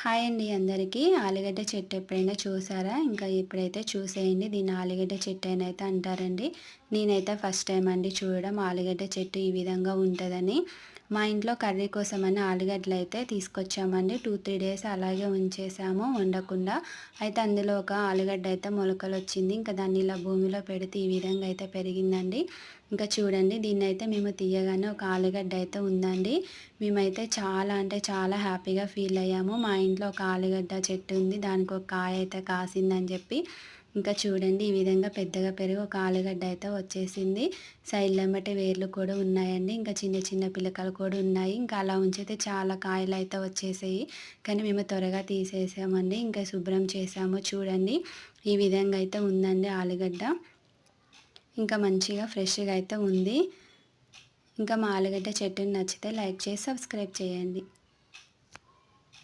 Hi అండి అందరికీ. ఆలుగడ్డ చెట్టు ఎప్పుడైనా చూసారా? ఇంకా ఇప్పుడైతే చూసేయండి. దీన్ని ఆలుగడ్డ చెట్టు అని అయితే అంటారండి. నేనైతే ఫస్ట్ టైం అండి చూడడం. ఆలుగడ్డ చెట్టు ఈ విధంగా ఉంటుందని. మా ఇంట్లో కర్రీ కోసమని ఆలుగడ్డలు అయితే తీసుకొచ్చామండి. టూ త్రీ డేస్ అలాగే ఉంచేసాము వండకుండా. అయితే అందులో ఒక ఆలుగడ్డ అయితే మొలకలు వచ్చింది ఇంకా దాన్ని ఇలా భూమిలో పెడితే ఈ విధంగా అయితే పెరిగిందండి. ఇంకా చూడండి దీన్ని అయితే మేము తీయగానే ఒక ఆలుగడ్డ అయితే ఉందండి. మేమైతే చాలా అంటే చాలా హ్యాపీగా ఫీల్ అయ్యాము. మా ఇంట్లో ఒక ఆలుగడ్డ చెట్టు ఉంది. దానికి ఒక కాయ అయితే కాసిందని చెప్పి ఇంకా చూడండి ఈ విధంగా పెద్దగా పెరిగి ఒక ఆలుగడ్డ అయితే వచ్చేసింది. సైడ్ బట్టి వేర్లు కూడా ఉన్నాయండి. ఇంకా చిన్న చిన్న పిల్లకలు కూడా ఉన్నాయి. ఇంకా అలా ఉంచితే చాలా కాయలు అయితే వచ్చేసాయి. కానీ మేము త్వరగా తీసేసామండి. ఇంకా శుభ్రం చేసాము. చూడండి ఈ విధంగా అయితే ఉందండి ఆలుగడ్డ. ఇంకా మంచిగా ఫ్రెష్గా అయితే ఉంది. ఇంకా మా ఆలుగడ్డ చెట్టుని నచ్చితే లైక్ చేసి సబ్స్క్రైబ్ చేయండి.